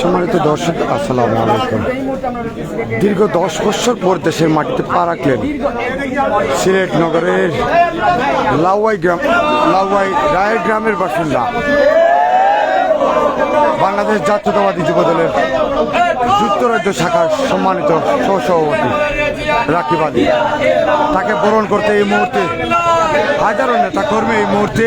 সম্মানিত দর্শক, আসসালামু আলাইকুম। দীর্ঘ দশ বছর পর দেশের মাটিতে পা রাখলেন সিলেট নগরের লাউয়াই গ্রাম, লাউয়াই রায়ের গ্রামের বাসিন্দা। বাংলাদেশ জাতীয়তাবাদী যুবদলের যুক্তরাজ্য শাখার সম্মানিত সহসভাপতি রাকিবাদী তাকে বরণ করতে এই মুহূর্তে হাজারো নেতা কর্মী এই মুহূর্তে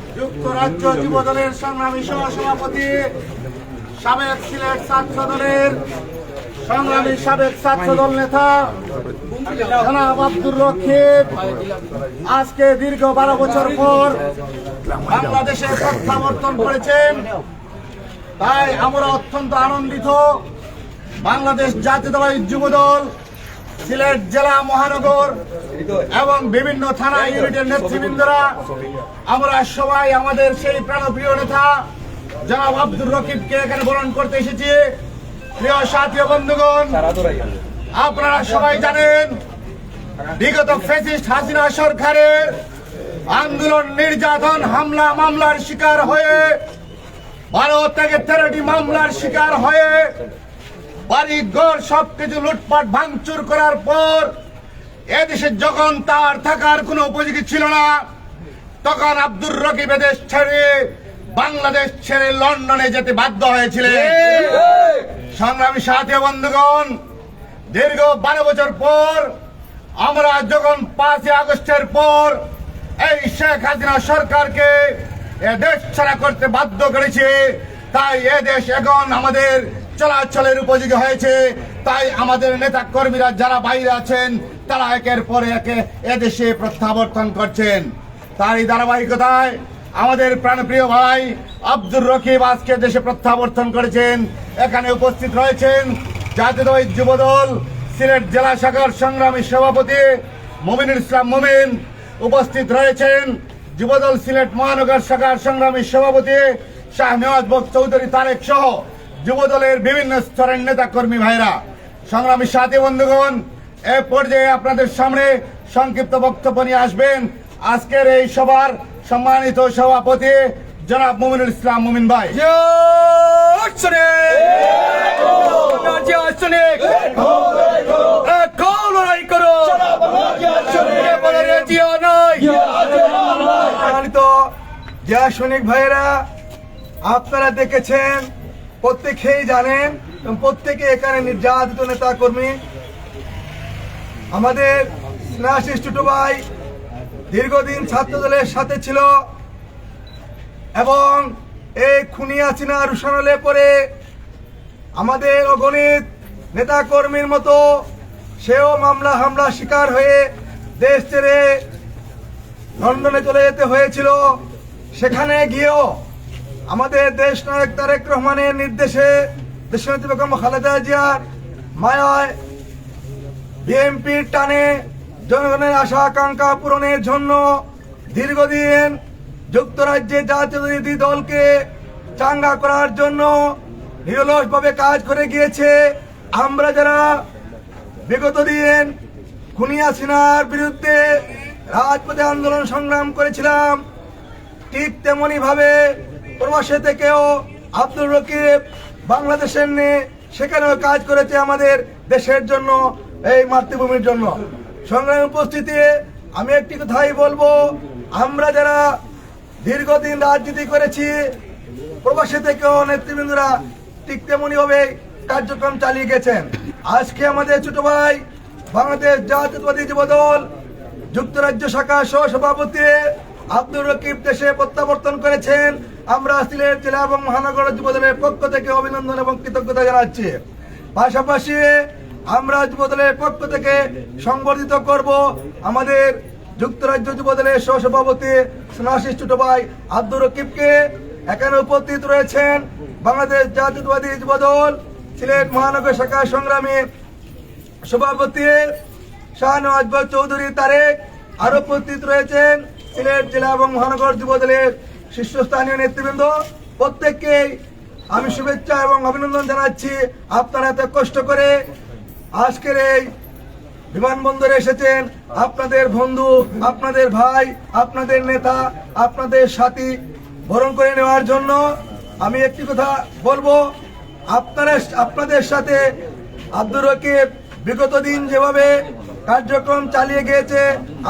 যুক্তরাজ্য যুবদলের সংগ্রামী সহ সভাপতি সাবেক সিলেট ছাত্র দলের সংগ্রামী সাবেক ছাত্র দল নেতা জনাব আব্দুর আজকে দীর্ঘ বারো বছর পর বাংলাদেশে প্রত্যাবর্তন করেছেন। তাই আমরা অত্যন্ত আনন্দিত। বাংলাদেশ জাতীয়তাবাদী যুবদল সিলেট জেলা মহানগর এবং বিভিন্ন থানা ইউনিটের নেতৃবৃন্দরা। আমরা সবাই আমাদের সেই প্রাণপ্রিয় নেতা জনাব আব্দুর রকিবকে এখানে বরণ করতে এসেছি। প্রিয় সাথী বন্ধুগণ, আপনারা সবাই জানেন, বিগত ফেসিস্ট হাসিনা সরকারের আন্দোলন, নির্যাতন, হামলা, মামলার শিকার হয়ে, ভারত থেকে তেরোটি মামলার শিকার হয়ে বাড়ি, ঘর, সবকিছু লুটপাট, ভাঙচুর করার পর এদেশে যখন তার থাকার কোনো উপযোগী ছিল না। তখন আব্দুর রকিব এদেশ ছেড়ে বাংলাদেশ ছেড়ে লন্ডনে যেতে বাধ্য হয়েছিলেন। সংগ্রামী সাথী বন্ধুগণ, দীর্ঘ বারো বছর পর আমরা যখন পাঁচই আগস্টের পর এই শেখ হাসিনা সরকারকে এ দেশ ছাড়া করতে বাধ্য করেছে, তাই এ দেশ এখন আমাদের চলাচলের উপযোগী হয়েছে। তাই আমাদের নেতা কর্মীরা যারা বাইরে আছেন, তারা একের পরে একে এদেশে প্রত্যাবর্তন করছেন। তার এই ধারাবাহিকতায় আমাদের প্রাণপ্রিয় ভাই আব্দুর রকিব আজকে দেশে প্রত্যাবর্তন করেছেন। এখানে উপস্থিত রয়েছেন জাতীয় যুবদল, সিলেট জেলা শাখার সংগ্রামী সভাপতি মমিনুল ইসলাম মমিন উপস্থিত রয়েছেন। যুবদল, সিলেট মহানগর শাখার সংগ্রামী সভাপতি শাহ নেওয়াজ বক চৌধুরী তারেক সহ। যুবদলের বিভিন্ন স্তরের নেতা কর্মী ভাইরা সংগ্রামী সাথী বন্ধুগণ, এ পর্যায়ে আপনাদের সামনে সংক্ষিপ্ত বক্তব্য নিয়ে আসবেন আজকের এই সভার সম্মানিত সভাপতি জনাব মুমিনুল ইসলাম মুমিন ভাই। ভাইয়েরা, আপনারা দেখেছেন প্রত্যেকেই জানেন এবং প্রত্যেকে এখানে নির্যাতিত নেতা কর্মী আমাদের স্নেহাশিস টুটু ভাই দীর্ঘদিন ছাত্র দলের সাথে ছিল এবং এই খুনিয়া চিনা রুশানলে পরে আমাদের অগণিত নেতা কর্মীর মতো সেও মামলা হামলা শিকার হয়ে দেশ ছেড়ে লন্ডনে চলে যেতে হয়েছিল। সেখানে গিয়েও আমাদের দেশ নায়ক তারেক রহমানের নির্দেশে দেশনেত্রী বেগম খালেদা জিয়ার মায়ায় বিএনপির টানে জনগণের আশা আকাঙ্ক্ষা পূরণের জন্য দীর্ঘদিন যুক্তরাজ্যে জাতীয়বাদী দলকে চাঙ্গা করার জন্য নিরলসভাবে কাজ করে গিয়েছে। আমরা যারা বিগত দিন খুনিয়া সিনার বিরুদ্ধে রাজপথে আন্দোলন সংগ্রাম করেছিলাম, ঠিক তেমনি ভাবে প্রবাসে থেকেও আব্দুল রকিব বাংলাদেশের নিয়ে সেখানেও কাজ করেছে আমাদের দেশের জন্য, এই মাতৃভূমির জন্য। সংগ্রামী উপস্থিতি, আমি একটি কথাই বলব, আমরা যারা দীর্ঘদিন রাজনীতি করেছি, প্রবাসী থেকেও নেতৃবৃন্দরা ঠিক তেমনি ভাবে কার্যক্রম চালিয়ে গেছেন। আজকে আমাদের ছোট ভাই বাংলাদেশ জাতীয়তাবাদী যুবদল, যুক্তরাজ্য শাখা সহ সভাপতি আব্দুর রকিব দেশে প্রত্যাবর্তন করেছেন। আমরা সিলেট জেলা এবং মহানগর যুবদলের পক্ষ থেকে অভিনন্দন এবং কৃতজ্ঞতা জানাচ্ছি। পাশাপাশি আমরা যুবদলের পক্ষ থেকে সংবর্ধিত করব আমাদের যুক্তরাজ্য যুবদলের সহসভাপতি স্নাশিস ছোট ভাই আব্দুর রকিবকে। এখানে উপস্থিত রয়েছেন বাংলাদেশ জাতীয়তাবাদী যুবদল, সিলেট মহানগর শাখা সংগ্রামী সভাপতি শাহনওয়াজ চৌধুরী তারেক। আরও উপস্থিত রয়েছেন সিলেট জেলা এবং মহানগর যুব দলের শীর্ষস্থানীয় নেতৃবৃন্দ প্রত্যেককেই আমি শুভেচ্ছা এবং অভিনন্দন জানাচ্ছি। আপনারা এত কষ্ট করে আজকের এই বিমানবন্দরে এসেছেন। আপনাদের বন্ধু, আপনাদের ভাই, আপনাদের নেতা, আপনাদের সাথী বরণ করে নেওয়ার জন্য আমি একটি কথা বলব। আপনারা আপনাদের সাথে আব্দুর রকিব বিগত দিন যেভাবে কার্যক্রম চালিয়ে গিয়েছে,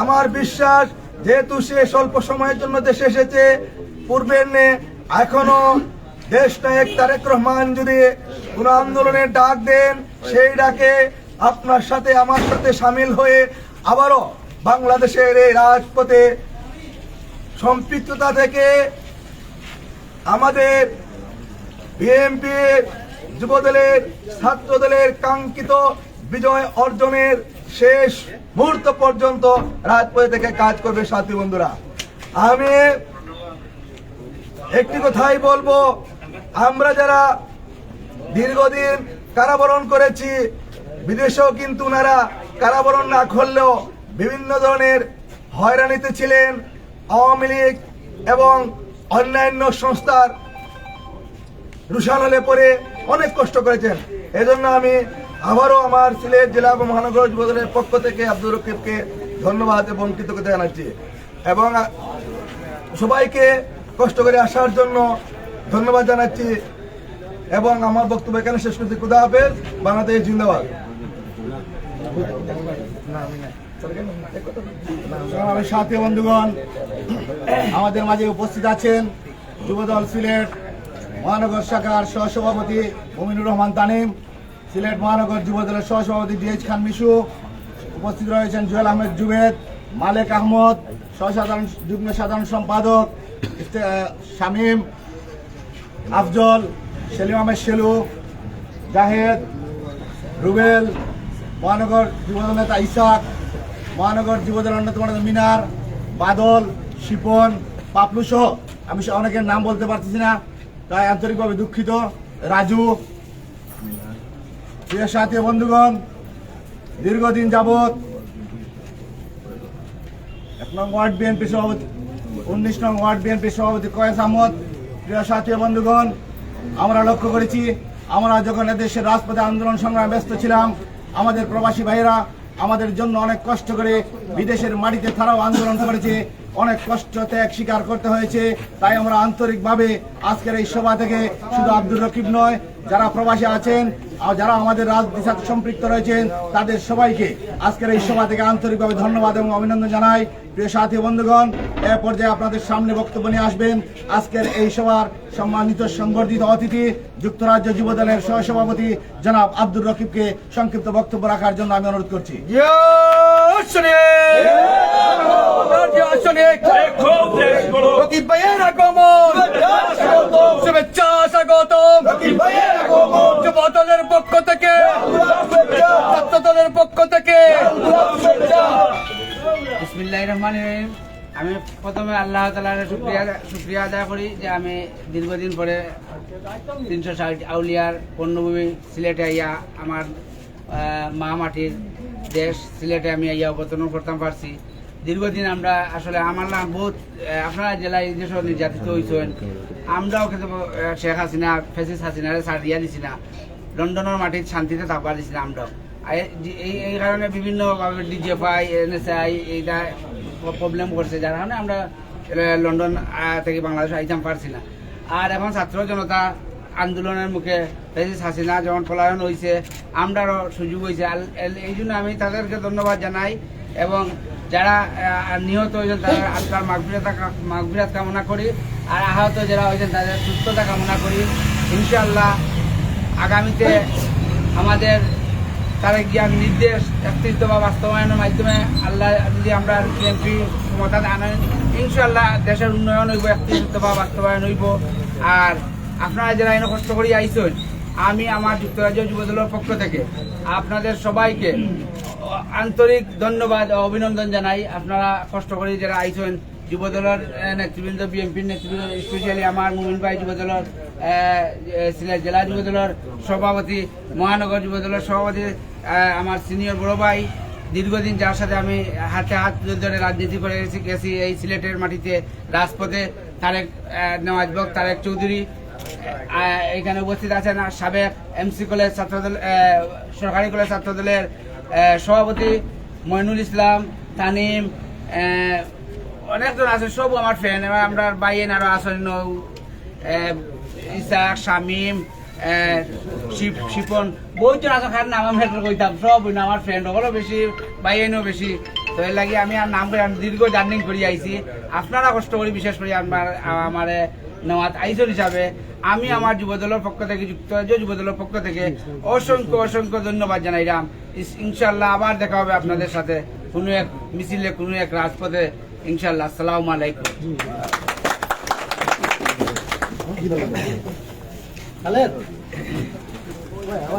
আমার বিশ্বাস, যেহেতু সে স্বল্প সময়ের জন্য দেশে এসেছে পূর্বের এখনও দেশ নায়ক তারেক রহমান যদি কোন আন্দোলনের ডাক দেন, সেই ডাকে আপনার সাথে, আমার সাথে সামিল হয়ে আবারও বাংলাদেশের এই রাজপথে সম্পৃক্ততা থেকে আমাদের বিএনপি যুবদলের, ছাত্রদলের কাঙ্ক্ষিত বিজয় অর্জনের শেষ মুহূর্ত পর্যন্ত রাজপথে থেকে কাজ করবে সাথী বন্ধুরা। আমি একটি কথাই বলব, আমরা যারা দীর্ঘদিন কারাবরণ করেছি, বিদেশেও কিন্তু ওনারা কারাবরণ না করলেও বিভিন্ন ধরনের হয়রানিতে ছিলেন আওয়ামী লীগ এবং অন্যান্য সংস্থার রুশানলে পরে অনেক কষ্ট করেছেন। এজন্য আমি আবারও আমার সিলেট জেলা এবং মহানগর যুবদলের পক্ষ থেকে আব্দুর রকিবকে ধন্যবাদ এবং কৃতজ্ঞতা জানাচ্ছি। এবং সবাইকে কষ্ট করে আসার জন্য ধন্যবাদ জানাচ্ছি এবং আমার বক্তব্য এখানে শেষ করছি। খুদা হাফেজ, বাংলাদেশ জিন্দাবাদ। সংগ্রামী সাথী বন্ধুগণ, আমাদের মাঝে উপস্থিত আছেন যুবদল সিলেট মহানগর শাখার সহসভাপতি মমিনুর রহমান তানিম, সিলেট মহানগর যুবদলের সহসভাপতি ডিএইচ খান মিশু, উপস্থিত রয়েছেন জুয়েল আহমেদ জুবেদ, মালেক আহমদ, সহসাধারণ, যুগ্ম সাধারণ সম্পাদক শামীম, আফজল, সেলিম আহমেদ সেলু জাহেদ, রুবেল, মহানগর যুবদল নেতা ইসাক, মহানগর যুবদল অন্যতম মিনার, বাদল, শিপন, পাপলু সহ, আমি অনেকের নাম বলতে পারতেছি না তাই আন্তরিকভাবে দুঃখিত, রাজু, প্রিয় সাথী বন্ধুগণ, দীর্ঘদিন যাবৎ এক নং ওয়ার্ড বিএনপি সভাপতি উনিশ নং ওয়ার্ড বিএনপি সভাপতি কয়েস আহমদ। প্রিয় সাথী বন্ধুগণ, আমরা লক্ষ্য করেছি, আমরা যখন এদেশের রাজপথে আন্দোলন সংগ্রামে ব্যস্ত ছিলাম, আমাদের প্রবাসী ভাইয়েরা আমাদের জন্য অনেক কষ্ট করে বিদেশের মাটিতে তারাও আন্দোলন করেছে। অনেক কষ্ট ত্যাগ স্বীকার করতে হয়েছে। তাই আমরা আন্তরিকভাবে আজকের এই সভা থেকে শুধু আব্দুর রকিব নয়, যারা প্রবাসী আছেন আর যারা আমাদের রাজনীতির সাথে সম্পৃক্ত রয়েছেন, তাদের সবাইকে আজকের এই সভা থেকে আন্তরিকভাবে ধন্যবাদ এবং অভিনন্দন জানাই। প্রিয় সাথী বন্ধুগণ, এ পর্যায়ে আপনাদের সামনে বক্তব্য নিয়ে আসবেন আজকের এই সভার সম্মানিত সংবর্ধিত অতিথি, যুক্তরাজ্য যুবদলের সহসভাপতি জনাব আব্দুর রকিবকে সংক্ষিপ্ত বক্তব্য রাখার জন্য আমি অনুরোধ করছি। শুভেচ্ছা স্বাগতম। যুবদলের পক্ষ থেকে। ছাত্রদলের পক্ষ থেকে। বিসমিল্লাহির রহমানির রহিম। আমি প্রথমে আল্লাহ তালার শুক্রিয়া শুক্রিয়া আদায় করি যে আমি দীর্ঘদিন পরে তিনশো ষাট আউলিয়ার পণ্যভূমি সিলেটে আইয়া আমার মা মাটির দেশ, সিলেটে আমি আইয়া অবতরণ করতাম পারছি। দীর্ঘদিন আমরা আসলে আমার না বহুত আপনারা জেলায় যেসব নির্যাতিত হয়েছেন আমরাও কিন্তু শেখ হাসিনা, ফেসিস হাসিনারে ছাড় দিয়া দিছি না। লন্ডনের মাটির শান্তিতে থাকবার দিছি না আমরাও। এই- এই এই কারণে বিভিন্ন ডিজিএফআই, এনএসআই, এইটা প্রবলেম করছে, যার কারণে আমরা লন্ডন থেকে বাংলাদেশ আইতাম পারছি না। আর এখন ছাত্র জনতা আন্দোলনের মুখে হাসিনা যখন পলায়ন হয়েছে আমরারও সুযোগ হয়েছে এই জন্য আমি তাদেরকে ধন্যবাদ জানাই এবং যারা নিহত হয়েছেন তাদের আল্লাহর মাগবিরাত মাগবিরাত কামনা করি। আর আহত যারা হয়েছেন তাদের সুস্থতা কামনা করি। ইনশাআল্লাহ আগামীতে আমাদের তারা জিয়ার নির্দেশ একত্রিত বা বাস্তবায়নের মাধ্যমে আল্লাহ যদি আমরা বিএনপি ক্ষমতা আনেন ইনশাল্লাহ দেশের উন্নয়ন হইব একত্রিত বা বাস্তবায়ন হইব। আর আপনারা যারা এনে কষ্ট করি আইসেন আমি আমার যুক্তরাজ্য যুবদলের পক্ষ থেকে আপনাদের সবাইকে আন্তরিক ধন্যবাদ অভিনন্দন জানাই। আপনারা কষ্ট করে যারা আইসেন যুবদলের নেতৃবৃন্দ বিএনপির নেতৃবৃন্দ, স্পেশালি আমার মুমিন ভাই যুবদলের সিলেট জেলা যুবদলের সভাপতি, মহানগর যুবদলের সভাপতি আমার সিনিয়র বড় ভাই। দীর্ঘদিন যার সাথে আমি হাতে হাত ধরে রাজনীতি করে গেছি এই সিলেটের মাটিতে, রাজপথে তারেক নওয়াজ বক, তারেক চৌধুরী এখানে উপস্থিত আছেন সাবেক এমসি কলেজ ছাত্রদল সরকারি কলেজ ছাত্রদলের সভাপতি মইনুল ইসলাম তানিম অনেকজন আছে সব আমার ফ্রেন্ড আমরা বাইয়েন আরও আছেন নৌ, আহ, ইসাক শামিম শিপন বহুজন আছে খার নাম আমি কইতাম সব আমার ফ্রেন্ড ওগুলো বেশি বাইয়েনও বেশি। তো এর লাগি আমি আর নাম করে দীর্ঘ জার্নিং করি আইছি। আপনারা কষ্ট করি বিশেষ করে আমার আমার নেওয়াত আইসল হিসাবে আমি আমার যুবদলের পক্ষ থেকে যুক্তরাজ্য যুবদলের পক্ষ থেকে অসংখ্য অসংখ্য ধন্যবাদ জানাইলাম। ইনশাল্লাহ আবার দেখা হবে আপনাদের সাথে কোনো এক মিছিলে, কোনো এক রাজপথে। ইনশাল্লাহ সালাম আলাইকুম। তুমি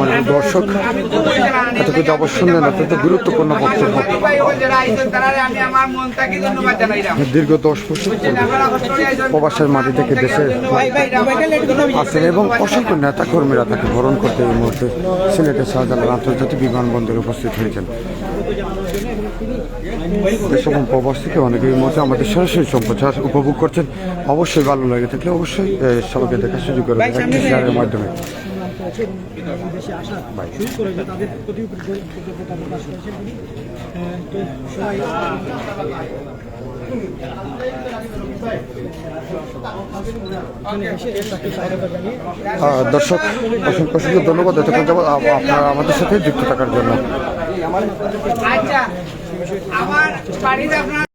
মানে দর্শক আমি খুব এত কিছু অবশ্যই শুনলেন অত্যন্ত গুরুত্বপূর্ণ বক্তব্য মন। দীর্ঘ দশ বছর। প্রবাসের মাটি থেকে দেশে আছেন এবং অসংখ্য নেতা কর্মীরা তাকে বরণ করতে এই মুহূর্তে সিলেটের শাহজালাল আন্তর্জাতিক বিমানবন্দরে উপস্থিত হয়েছেন দেশ এবং প্রবাস থেকে অনেকে এই মুহূর্তে আমাদের সরাসরি সম্প্রচার উপভোগ করছেন। অবশ্যই ভালো লাগে থাকলে অবশ্যই সবাইকে দেখার সুযোগ করে শেয়ারের মাধ্যমে। দর্শক, অসংখ্য অসংখ্য ধন্যবাদ। এতক্ষণ আপ- আপনারা আমাদের সাথে যুক্ত থাকার জন্য। আচ্ছা। আমার বাড়িতে আপনার